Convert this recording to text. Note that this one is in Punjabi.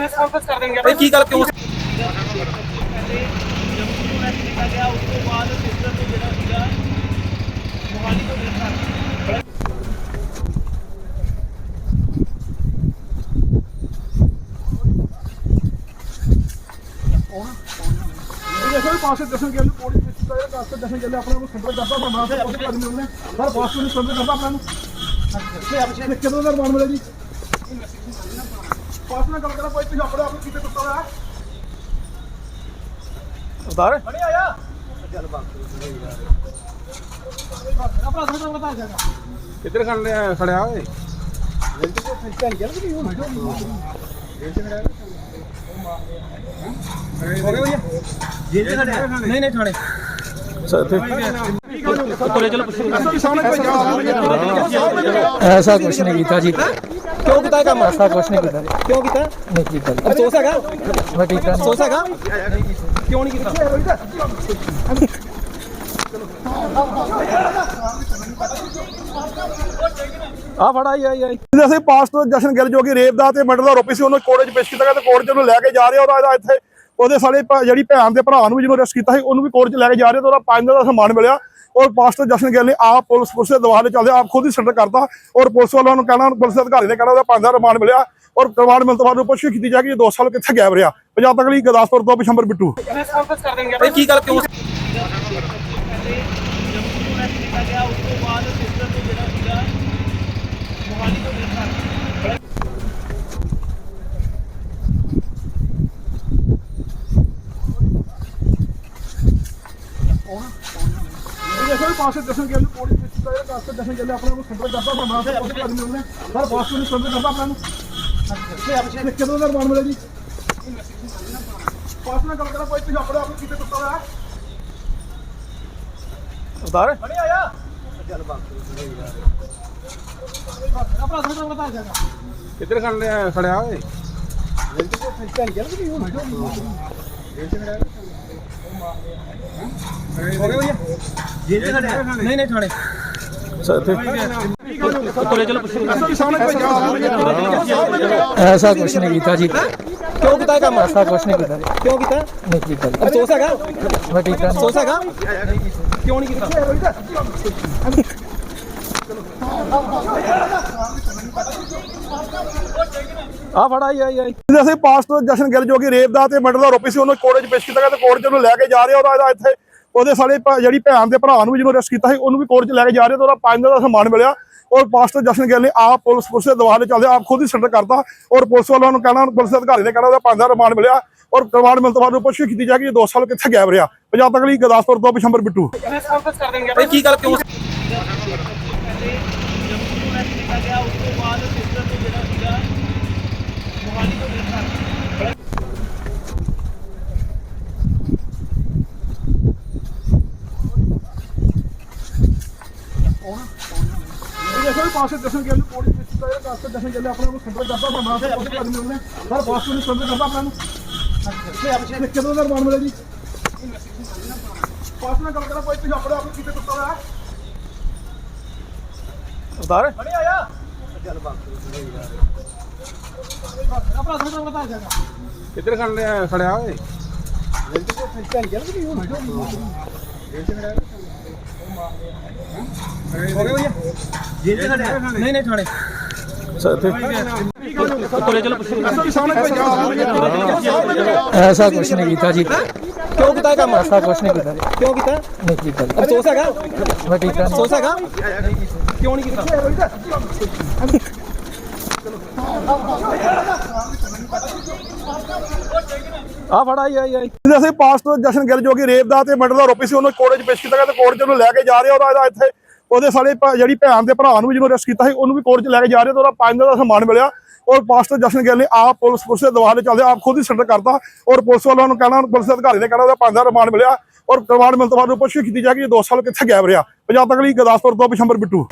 ਪ੍ਰੈਸ ਕਾਨਫਰੰਸ ਕਰ ਦੇਣਗੇ ਭਾਈ ਕੀ ਗੱਲ ਕਿਉਂ? ਦੇਖੋ ਪਾਸੇ ਦਸ਼ਨ ਗੱਲ ਕੋੜੀ ਵਿੱਚ ਦਾ ਇਹ ਕਾਸਟ ਦਸ਼ਨ ਗੱਲ ਆਪਣਾ ਨੂੰ ਸੰਪਰਕ ਕਰਦਾ ਬੰਦਾ ਤੇ ਉਸ ਆਦਮੀ ਉਹਨੇ। ਸਰ ਬਾਸ ਨੂੰ ਸੰਪਰਕ ਕਰਦਾ ਆਪਣਾ ਨੂੰ ਅੱਛਾ ਕਿਦੋਂ ਦਾ ਮਾਨ ਮਿਲਿਆ ਜੀ। ਪਾਸ ਨਾਲ ਗੱਲ ਕਰਾਂ ਕੋਈ ਤੁਸੀਂ ਆਪਣੇ ਆਪ ਨੂੰ ਕਿਤੇ ਟੁੱਟਾ ਹੋਇਆ? ਉਤਾਰ ਬਣੀ ਆਇਆ? ਚੱਲ ਬਾਤ ਆਪਣਾ ਸੰਪਰਕ ਬਤਾ ਜਾਗਾ ਕਿੱਧਰ ਖੜਿਆ ਓਏ? ਭੈਣ ਗੱਲ ਕਿ ਨਹੀਂ ਹੋਣਾ ਹੋ ਗਿਆ ਖੜਿਆ? ਨਹੀਂ ਨਹੀਂ ਥਾਣੇ। ਸਰ ਕੋਲੇ ਚਲੋ ਪੁੱਛੋ। ਸਾਹਮਣੇ ਕੋਈ ਜਵਾਬ ਐਸਾ ਕੁਛ ਨਹੀਂ ਕੀਤਾ ਜੀ। ਕਿਉਂ ਕੀਤਾ ਇਹ ਕੰਮ? ਐਸਾ ਕੁਛ ਨਹੀਂ ਕੀਤਾ। ਜੀ ਕਿਉਂ ਕੀਤਾ? ਨਹੀਂ ਕੀਤਾ। ਜੀ ਅਫਸੋਸ ਹੈਗਾ? ਮੈਂ ਕੀਤਾ ਨਹੀਂ ਅਫਸੋਸ ਹੈਗਾ? ਕਿਉਂ ਨਹੀਂ ਕੀਤਾ? ਆ ਫੜ ਆਈ ਆਈ ਆਈ। ਅਸੀਂ ਪਾਸਟਰ ਜਸ਼ਨ ਗਿੱਲ ਜੋ ਕਿ ਰੇਪ ਦਾ ਤੇ ਮਰਡਰ ਦਾ ਆਰੋਪੀ ਸੀ ਉਹਨੂੰ ਕੋਰਟ 'ਚ ਪੇਸ਼ ਕੀਤਾ ਗਿਆ ਤੇ ਕੋਰਟ 'ਚ ਉਹਨੂੰ ਲੈ ਕੇ ਜਾ ਰਹੇ। ਉਹਦਾ ਇਹਦਾ ਇੱਥੇ ਉਹਦੇ ਸਾਰੇ ਭ- ਜਿਹੜੀ ਭੈਣ ਦੇ ਭਰਾ ਨੂੰ ਵੀ ਜਿਹਨੂੰ ਅਰੈਸਟ ਕੀਤਾ ਸੀ ਉਹਨੂੰ ਵੀ ਕੋਰਟ 'ਚ ਲੈ ਕੇ ਜਾ ਰਹੇ ਤੇ ਉਹਦਾ ਪੰਜ ਦਿਨ ਦਾ ਸਨਮਾਨ ਮਿਲਿਆ। ਔਰ ਪਾਸਟਰ ਜਸ਼ਨ ਗਿੱਲ ਨੇ ਆਪ ਪੁਲਿਸ ਪੁਲਿਸ ਦੇ ਦਵਾਲੇ ਚੱਲਦੇ ਆਪ ਖੁਦ ਹੀ ਸਰੈਂਡਰ ਕਰਤਾ ਔਰ ਪੁਲਿਸ ਵਾਲਿਆਂ ਨੂੰ ਕਹਿਣਾ ਪੁਲਿਸ ਦੇ ਅਧਿਕਾਰੀ ਨੇ ਕਹਿਣਾ ਉਹਦਾ ਪੰਜ ਦਾ ਰਿਮਾਂਡ ਮਿਲਿਆ ਔਰ ਰਿਮਾਂਡ ਮਿਲਣ ਤੋਂ ਬਾਅਦ ਉਹ ਪੁੱਛ ਕੀਤੀ ਜਾਏਗੀ ਇਹ ਦੋ ਸਾਲ ਕਿੱਥੇ ਗਾਇਬ ਰਿਹਾ। ਪੰਜਾਬ ਤੱਕ ਲਈ ਗੁਰਦਾਸਪੁਰ ਤੋਂ ਬਿਸ਼ੰਬਰ ਬਿੱਟੂ। ਕੀ ਗੱਲ ਕਿਉਂ ਕੀਤਾ ਗਿਆ ਨੂੰ ਤੇ ਉਸ ਆਦਮੀ ਉਹਨੇ ਸਰ ਬਾਸ ਨੂੰ। ਸੰਪਰਕ ਕਰਦਾ ਆਪਣਾ ਨੂੰ ਅੱਛਾ ਕਿਦੋਂ ਦਾ ਰਿਮਾਂਡ ਮਿਲਿਆ ਜੀ? ਪਾਸ ਨਾਲ ਗੱਲ ਕਰਾਂ ਕੋਈ ਤੁਸੀਂ ਆਪਣੇ ਆਪ ਨੂੰ ਕਿਤੇ ਟੁੱਟਾ ਹੋਇਆ? ਉਤਾਰ ਬਣੀ ਆਇਆ? ਚੱਲ ਬਾਤ ਆਪਣਾ ਸੰਪਰਕ ਬਤਾ ਜਾਗਾ ਕਿੱਧਰ ਖੜਿਆ ਖੜਿਆ ਓਏ? ਗੱਲ ਕਿ ਨਹੀਂ ਹੋਣਾ ਹੋ ਗਿਆ ਭਈਆ ਜੇਲ੍ਹ ਚ ਖੜਿਆ ਐਸਾ ਕੁਛ ਨਹੀਂ ਕੀਤਾ ਜੀ ਕਿਉਂ ਕੀਤਾ ਇਹ ਕੰਮ ਐਸਾ ਕੁਛ ਨਹੀਂ ਕੀਤਾ ਜੀ ਕਿਉਂ ਕੀਤਾ ਨਹੀਂ ਕੀਤਾ ਜੀ ਅਫਸੋਸ ਹੈਗਾ ਮੈਂ ਕੀਤਾ ਨਹੀਂ ਅਫਸੋਸ ਹੈਗਾ ਕਿਉਂ ਨਹੀਂ ਕੀਤਾ ਆ ਫੜ ਆਈ ਆਈ ਆਈ ਅਸੀਂ ਪਾਸਟਰ ਜਸ਼ਨ ਗਿੱਲ ਜੋ ਕਿ ਰੇਪ ਦਾ ਤੇ ਮਰਡਰ ਦਾ ਆਰੋਪੀ ਸੀ ਉਹਨੂੰ ਕੋਰਟ 'ਚ ਪੇਸ਼ ਕੀਤਾ ਗਿਆ ਤੇ ਕੋਰਟ 'ਚ ਉਹਨੂੰ ਲੈ ਕੇ ਜਾ ਰਹੇ ਉਹਦਾ ਇੱਥੇ ਉਹਦੇ ਸਾਰੇ ਜਿਹੜੀ ਭੈਣ ਦੇ ਭਰਾ ਨੂੰ ਵੀ ਜਿਹਨੂੰ ਅਰੈਸਟ ਕੀਤਾ ਸੀ ਉਹਨੂੰ ਵੀ ਕੋਰਟ 'ਚ ਲੈ ਕੇ ਜਾ ਰਹੇ ਤੇ ਉਹਦਾ ਪੰਜ ਦਿਨ ਦਾ ਸਨਮਾਨ ਮਿਲਿਆ। ਔਰ ਪਾਸਟਰ ਜਸ਼ਨ ਗਿੱਲ ਨੇ ਆਪ ਪੁਲਿਸ ਪੁਲਿਸ ਦੇ ਦਵਾਲੇ ਚੱਲਦੇ ਆਪ ਖੁਦ ਹੀ ਸਰੈਂਡਰ ਕਰਤਾ। ਔਰ ਪੁਲਿਸ ਵਾਲਿਆਂ ਨੂੰ ਕਹਿਣਾ ਪੁਲਿਸ ਅਧਿਕਾਰੀ ਨੇ ਕਹਿਣਾ ਉਹਦਾ ਪੰਜ ਦਾ ਰਿਮਾਂਡ ਮਿਲਿਆ। ਔਰ ਰਿਮਾਂਡ ਮਿਲਣ ਤੋਂ ਬਾਅਦ ਉਹ ਪੁੱਛ ਕੀਤੀ ਜਾਏਗੀ ਇਹ ਦੋ ਸਾਲ ਕਿੱਥੇ ਗਾਇਬ ਰਿਹਾ। ਪੰਜਾਬ ਤੱਕ ਲਈ ਗੁਰਦਾਸਪੁਰ ਤੋਂ ਬਿਸ਼ੰਬਰ ਬਿੱਟੂ। ਪ੍ਰੈਸ ਕਾਨਫਰੰਸ ਕਰ ਦੇਣਗੇ ਭਾਈ ਕੀ ਗੱਲ ਕਿਉਂ ਦੇਖੋ ਪਾਸਟਰ ਜਸ਼ਨ ਗਿੱਲ ਕੋਰਟ 'ਚ ਪੇਸ਼ ਕੀਤਾ ਗਿਆ ਪਾਸਟਰ ਜਸ਼ਨ ਗਿੱਲ ਆਪਣਾ ਨੂੰ ਸੰਪਰਕ ਕਰਦਾ ਬੰਦਾ ਤੇ ਉਸ ਆਦਮੀ ਉਹਨੇ ਸਰ ਬਾਸ ਨੂੰ ਸੰਪਰਕ ਕਰਦਾ ਆਪਣਾ ਨੂੰ ਅੱਛਾ। ਕਿਦੋਂ ਦਾ ਰਿਮਾਂਡ ਮਿਲਿਆ ਜੀ? ਪਾਸ ਨਾਲ ਗੱਲ ਕਰਾਂ, ਕੋਈ ਤੁਸੀਂ ਆਪਣੇ ਆਪ ਨੂੰ ਕਿਤੇ ਟੁੱਟਾ ਹੋਇਆ? ਉਤਾਰ ਬਣੀ ਆਇਆ ਚੱਲ ਬਾਤ ਆਪਣਾ ਸੰਪਰਕ ਬਤਾ ਜਾਗਾ ਕਿੱਧਰ ਖੜਿਆ ਖੜਿਆ ਓਏ ਭੈਣ ਗੱਲ ਕਿ ਨਹੀਂ ਹੋਣਾ ਹੋ ਗਿਆ ਭਈਆ ਜੇਲ੍ਹ ਚ ਖੜਿਆ ਨਹੀਂ ਨਹੀਂ ਥਾਣੇ ਸਰ ਕੋਲੇ ਚਲੋ ਪੁੱਛੋ ਸਾਹਮਣੇ ਕੋਈ ਜਵਾਬ ਐਸਾ ਕੁਛ ਨਹੀਂ ਕੀਤਾ ਜੀ ਕਿਉਂ ਕੀਤਾ ਇਹ ਕੰਮ ਐਸਾ ਕੁਛ ਨਹੀਂ ਕੀਤਾ ਜੀ ਕਿਉਂ ਕਿਉਂ ਨਹੀਂ ਕੀਤਾ? ਆ ਫੜ, ਆਈ ਆਈ ਆਈ। ਅਸੀਂ ਪਾਸਟਰ ਜਸ਼ਨ ਗਿੱਲ ਜੋ ਕਿ ਰੇਪ ਦਾ ਤੇ ਮਰਡਰ ਦਾ ਆਰੋਪੀ ਸੀ, ਉਹਨੂੰ ਕੋਰਟ 'ਚ ਪੇਸ਼ ਕੀਤਾ ਗਿਆ ਤੇ ਕੋਰਟ 'ਚ ਉਹਨੂੰ ਲੈ ਕੇ ਜਾ ਰਿਹਾ। ਉਹਦਾ ਇੱਥੇ ਉਹਦੇ ਸਾਰੇ ਜਿਹੜੀ ਭੈਣ ਦੇ ਭਰਾ ਨੂੰ ਜਿਹਨੂੰ ਅਰੈਸਟ ਕੀਤਾ ਸੀ, ਉਹਨੂੰ ਵੀ ਕੋਰਟ 'ਚ ਲੈ ਕੇ ਜਾ ਰਹੇ ਤੇ ਉਹਦਾ ਪੰਜ ਦਾ ਸਨਮਾਨ ਮਿਲਿਆ। ਔਰ ਪਾਸਟਰ ਜਸ਼ਨ ਗਿੱਲ ਨੇ ਆਪ ਪੁਲਿਸ ਪੁਲਿਸ ਦੇ ਦਵਾਲੇ ਚੱਲਦੇ ਆਪ ਖੁਦ ਹੀ ਸੈਂਟਰ ਕਰਤਾ। ਔਰ ਪੁਲਿਸ ਵਾਲਿਆਂ ਨੂੰ ਕਹਿਣਾ, ਪੁਲਿਸ ਦੇ ਅਧਿਕਾਰੀ ਨੇ ਕਹਿਣਾ, ਉਹਦਾ ਪੰਜ ਦਾ ਰਿਮਾਂਡ ਮਿਲਿਆ। ਔਰ ਰਿਮਾਂਡ ਮਿਲਣ ਤੋਂ ਬਾਅਦ ਉਹ ਪੁੱਛ ਕੀਤੀ ਜਾ ਇਹ ਦੋ ਸਾਲ ਕਿੱਥੇ ਗਾਇਬ ਰਿਹਾ। ਪੰਜਾਬ ਤੱਕ ਲਈ ਗੁਰਦਾਸਪੁਰ ਤੋਂ ਬਿਸ਼ੰਬਰ ਬਿੱਟੂ।